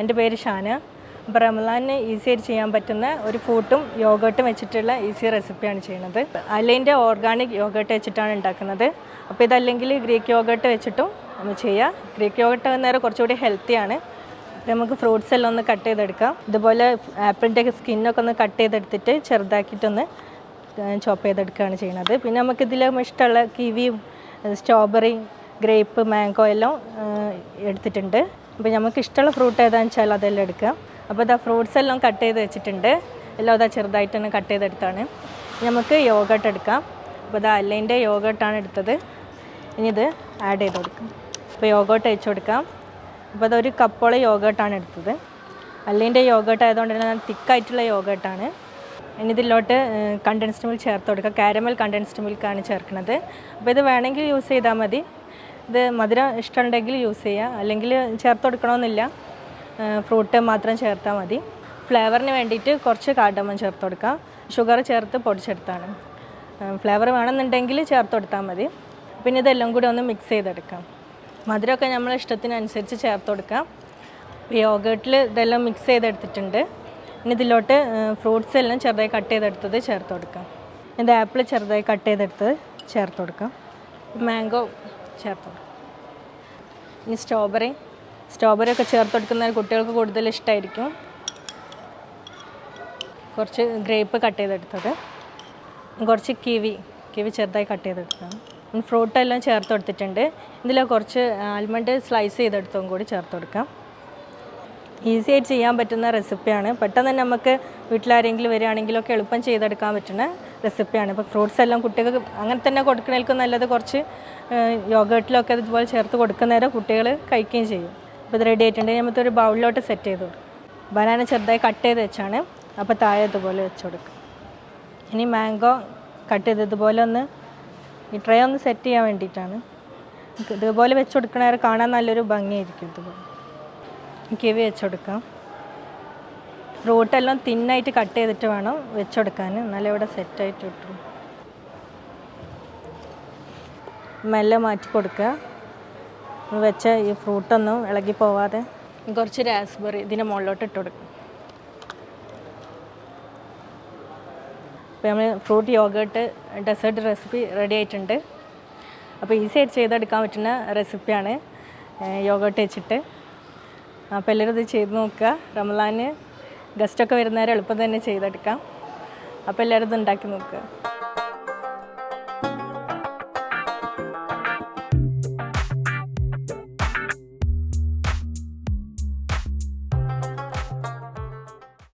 എന്റെ പേര് ഷാന. റമലാന് ഈസി ആയിട്ട് ചെയ്യാൻ പറ്റുന്ന ഒരു ഫ്രൂട്ടും യോഗേട്ടും വെച്ചിട്ടുള്ള ഈസി റെസിപ്പിയാണ് ചെയ്യുന്നത്. അല്ലേന്റെ ഓർഗാനിക് യോഗേട്ട് വെച്ചിട്ടാണ് ഉണ്ടാക്കുന്നത്. അപ്പോൾ ഇതല്ലെങ്കിൽ ഗ്രീക്ക് യോഗേട്ട് വെച്ചിട്ടും നമ്മൾ ചെയ്യാം. ഗ്രീക്ക് യോഗേർട്ട് നേരം കുറച്ചുകൂടി ഹെൽത്തിയാണ് അപ്പോൾ നമുക്ക് ഫ്രൂട്ട്സ് എല്ലാം ഒന്ന് കട്ട് ചെയ്തെടുക്കാം. ഇതുപോലെ ആപ്പിളിന്റെ സ്കിന്നൊക്കെ ഒന്ന് കട്ട് ചെയ്തെടുത്തിട്ട് ചെറുതാക്കിയിട്ടൊന്ന് ചോപ്പ് ചെയ്തെടുക്കുകയാണ് ചെയ്യുന്നത്. പിന്നെ നമുക്കിതിൽ ഇഷ്ടമുള്ള കിവിയും സ്ട്രോബെറി ഗ്രേപ്പ് മാംഗോ എല്ലാം എടുത്തിട്ടുണ്ട്. അപ്പോൾ നമുക്ക് ഇഷ്ടമുള്ള ഫ്രൂട്ട് ഏതാണെന്ന് വെച്ചാൽ അതെല്ലാം എടുക്കാം. അപ്പോൾ ഇതാ ഫ്രൂട്ട്സ് എല്ലാം കട്ട് ചെയ്ത് വെച്ചിട്ടുണ്ട്. എല്ലാം ഇതാ ചെറുതായിട്ട് തന്നെ കട്ട് ചെയ്തെടുത്താണ് നമുക്ക് യോഗട്ട് എടുക്കാം. അപ്പോൾ ഇതാ അല്ലേന്റെ യോഗട്ടാണ് എടുത്തത്. ഇനി ഇത് ആഡ് ചെയ്ത് കൊടുക്കാം. അപ്പോൾ യോഗട്ട് അയച്ചു കൊടുക്കാം. അപ്പോൾ അതൊരു കപ്പോളം യോഗട്ടാണ് എടുത്തത്. അല്ലേന്റെ യോഗട്ട് ആയതുകൊണ്ട് തന്നെ തിക്കായിട്ടുള്ള യോഗട്ടാണ് ഇനി ഇതിലോട്ട് കണ്ടൻസ്ഡ് മിൽക്ക് ചേർത്ത് കൊടുക്കുക കാരമൽ കണ്ടൻസ്ഡ് മിൽക്കാണ് ചേർക്കുന്നത് അപ്പോൾ ഇത് വേണമെങ്കിൽ യൂസ് ചെയ്താൽ മതി. ഇത് മധുരം ഇഷ്ടമുണ്ടെങ്കിൽ യൂസ് ചെയ്യുക. അല്ലെങ്കിൽ ചേർത്ത് കൊടുക്കണമെന്നില്ല. ഫ്രൂട്ട് മാത്രം ചേർത്താൽ മതി. ഫ്ലേവറിന് വേണ്ടിയിട്ട് കുറച്ച് കാർഡമം ചേർത്ത് കൊടുക്കാം ഷുഗർ ചേർത്ത് പൊടിച്ചെടുത്താണ്. ഫ്ലേവർ വേണമെന്നുണ്ടെങ്കിൽ ചേർത്ത് കൊടുത്താൽ മതി. പിന്നെ ഇതെല്ലാം കൂടി ഒന്ന് മിക്സ് ചെയ്തെടുക്കാം മധുരമൊക്കെ നമ്മൾ ഇഷ്ടത്തിനനുസരിച്ച് ചേർത്ത് കൊടുക്കാം യോഗേട്ടിൽ ഇതെല്ലാം മിക്സ് ചെയ്തെടുത്തിട്ടുണ്ട്. ഇനി ഇതിലോട്ട് ഫ്രൂട്ട്സ് എല്ലാം ചെറുതായി കട്ട് ചെയ്തെടുത്തത് ചേർത്ത് കൊടുക്കാം ഇത് ആപ്പിൾ ചെറുതായി കട്ട് ചെയ്തെടുത്തത് ചേർത്ത് കൊടുക്കാം മാംഗോ ചേർത്ത്? ഇനി സ്ട്രോബെറി സ്ട്രോബെറി ഒക്കെ ചേർത്ത് കൊടുക്കുന്ന കുട്ടികൾക്ക് കൂടുതൽ ഇഷ്ടമായിരിക്കും കുറച്ച് ഗ്രേപ്പ് കട്ട് ചെയ്തെടുത്തത്. കുറച്ച് കിവി കിവി ചെറുതായി കട്ട് ചെയ്തെടുത്തതാണ്. ഫ്രൂട്ടെല്ലാം ചേർത്ത് കൊടുത്തിട്ടുണ്ട് ഇതിൽ കുറച്ച് ആൽമണ്ട് സ്ലൈസ് ചെയ്തെടുത്തതും കൂടി ചേർത്ത് കൊടുക്കാം ഈസി ആയിട്ട് ചെയ്യാൻ പറ്റുന്ന റെസിപ്പിയാണ്. പെട്ടെന്ന് തന്നെ നമുക്ക് വീട്ടിലാരെങ്കിലും വരികയാണെങ്കിലൊക്കെ എളുപ്പം ചെയ്തെടുക്കാൻ പറ്റുന്ന റെസിപ്പിയാണ്. ഇപ്പോൾ ഫ്രൂട്ട്സ് എല്ലാം കുട്ടികൾക്ക് അങ്ങനെ തന്നെ കൊടുക്കണേൽക്കും നല്ലത് കുറച്ച് യോഗേട്ടിലൊക്കെ ഇതുപോലെ ചേർത്ത് കൊടുക്കുന്നേരം കുട്ടികൾ കഴിക്കുകയും ചെയ്യും. അപ്പോൾ ഇത് റെഡി ആയിട്ടുണ്ടെങ്കിൽ നമുക്ക് ഒരു ബൗളിലോട്ട് സെറ്റ് ചെയ്ത് കൊടുക്കും. ബനാന ചെറുതായി കട്ട് ചെയ്ത് വെച്ചാണ്. അപ്പോൾ താഴെ ഇതുപോലെ വെച്ച് കൊടുക്കും. ഇനി മാംഗോ കട്ട് ചെയ്ത് ഇതുപോലെ ഒന്ന് ഈ ട്രേ ഒന്ന് സെറ്റ് ചെയ്യാൻ വേണ്ടിയിട്ടാണ്. ഇതുപോലെ വെച്ച് കൊടുക്കണേരം കാണാൻ നല്ലൊരു ഭംഗിയായിരിക്കും ഇതുപോലെ. കിവി വെച്ചെടുക്കാം. ഫ്രൂട്ടെല്ലാം തിന്നായിട്ട് കട്ട് ചെയ്തിട്ട് വേണം വെച്ചെടുക്കാൻ. എന്നാലേ ഇവിടെ സെറ്റായിട്ട് കിട്ടും. മെല്ലെ മാറ്റി കൊടുക്കുക. വെച്ച ഈ ഫ്രൂട്ടൊന്നും ഇളകി പോവാതെ കുറച്ച് രാസ്ബെറി ഇതിന്റെ മുകളിലോട്ട് ഇട്ട് കൊടുക്കും. അപ്പോൾ നമ്മൾ fruit yogurt dessert recipe ready ആയിട്ടുണ്ട്. അപ്പോൾ ഈസി ആയിട്ട് ചെയ്തെടുക്കാൻ പറ്റുന്ന റെസിപ്പിയാണ് യോഗേട്ട് വെച്ചിട്ട്. അപ്പോൾ എല്ലാവരും ഇത് ചെയ്ത് നോക്കുക. റമലാന് ഗസ്റ്റൊക്കെ വരുന്നവരെ എളുപ്പം തന്നെ ചെയ്തെടുക്കാം. അപ്പോൾ എല്ലാവരും ഇത് ഉണ്ടാക്കി നോക്കുക.